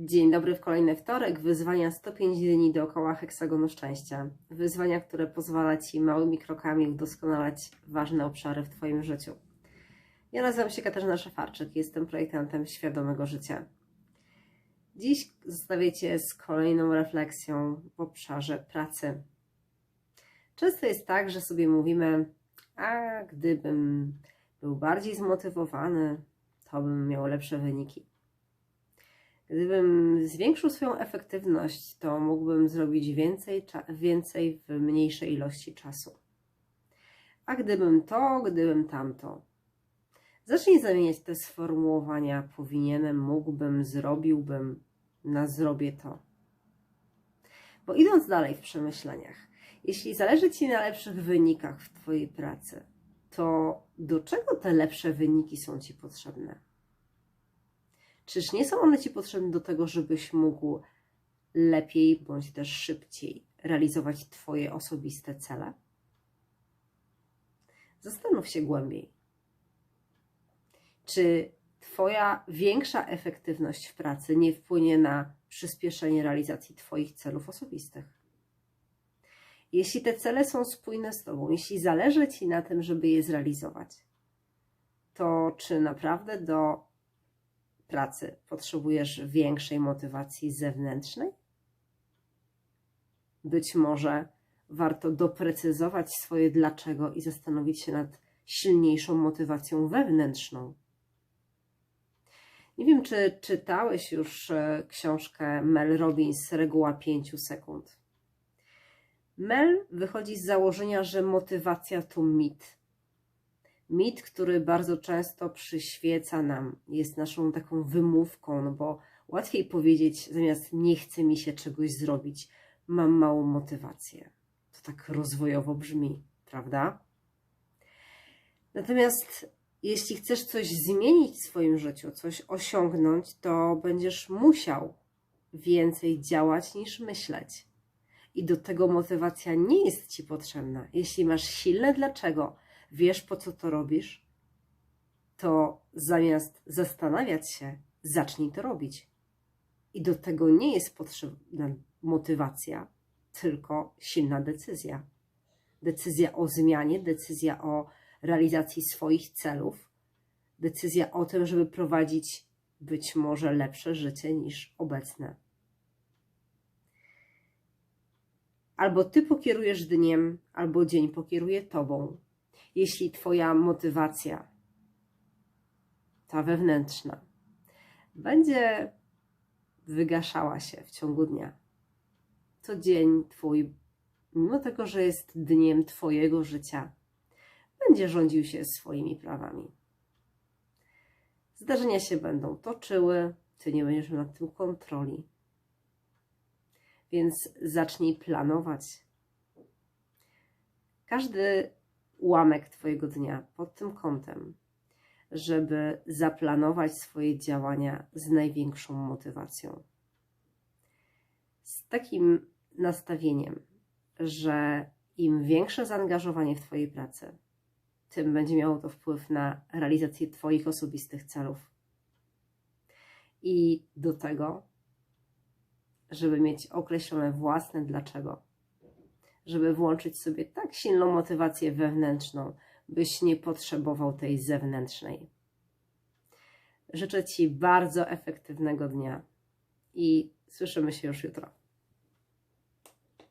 Dzień dobry w kolejny wtorek. Wyzwania 105 dni dookoła heksagonu szczęścia. Wyzwania, które pozwala Ci małymi krokami udoskonalać ważne obszary w Twoim życiu. Ja nazywam się Katarzyna Szafarczyk, jestem projektantem świadomego życia. Dziś zostawię Cię z kolejną refleksją w obszarze pracy. Często jest tak, że sobie mówimy, a gdybym był bardziej zmotywowany, to bym miał lepsze wyniki. Gdybym zwiększył swoją efektywność, to mógłbym zrobić więcej, więcej w mniejszej ilości czasu. A gdybym to, gdybym tamto. Zacznij zamieniać te sformułowania powinienem, mógłbym, zrobiłbym na zrobię to. Bo idąc dalej w przemyśleniach, jeśli zależy Ci na lepszych wynikach w Twojej pracy, to do czego te lepsze wyniki są Ci potrzebne? Czyż nie są one Ci potrzebne do tego, żebyś mógł lepiej bądź też szybciej realizować Twoje osobiste cele? Zastanów się głębiej. Czy Twoja większa efektywność w pracy nie wpłynie na przyspieszenie realizacji Twoich celów osobistych? Jeśli te cele są spójne z Tobą, jeśli zależy Ci na tym, żeby je zrealizować, to czy naprawdę do pracy potrzebujesz większej motywacji zewnętrznej? Być może warto doprecyzować swoje dlaczego i zastanowić się nad silniejszą motywacją wewnętrzną. Nie wiem, czy czytałeś już e, książkę Mel Robbins Reguła 5 sekund. Mel wychodzi z założenia, że motywacja to mit mit, który bardzo często przyświeca nam, jest naszą taką wymówką, no bo łatwiej powiedzieć, zamiast nie chce mi się czegoś zrobić, mam małą motywację. To tak rozwojowo brzmi, prawda? Natomiast jeśli chcesz coś zmienić w swoim życiu, coś osiągnąć, to będziesz musiał więcej działać niż myśleć. I do tego motywacja nie jest ci potrzebna. Jeśli masz silne dlaczego, wiesz po co to robisz, to zamiast zastanawiać się, zacznij to robić. I do tego nie jest potrzebna motywacja, tylko silna decyzja. Decyzja o zmianie, decyzja o realizacji swoich celów, decyzja o tym, żeby prowadzić być może lepsze życie niż obecne. Albo ty pokierujesz dniem, albo dzień pokieruje tobą jeśli Twoja motywacja, ta wewnętrzna, będzie wygaszała się w ciągu dnia, to dzień Twój, mimo tego, że jest dniem Twojego życia, będzie rządził się swoimi prawami. Zdarzenia się będą toczyły, Ty nie będziesz nad tym kontroli. Więc zacznij planować. Każdy ułamek Twojego dnia pod tym kątem, żeby zaplanować swoje działania z największą motywacją. Z takim nastawieniem, że im większe zaangażowanie w Twojej pracy, tym będzie miało to wpływ na realizację Twoich osobistych celów. I do tego, żeby mieć określone własne dlaczego żeby włączyć sobie tak silną motywację wewnętrzną, byś nie potrzebował tej zewnętrznej. Życzę Ci bardzo efektywnego dnia i słyszymy się już jutro.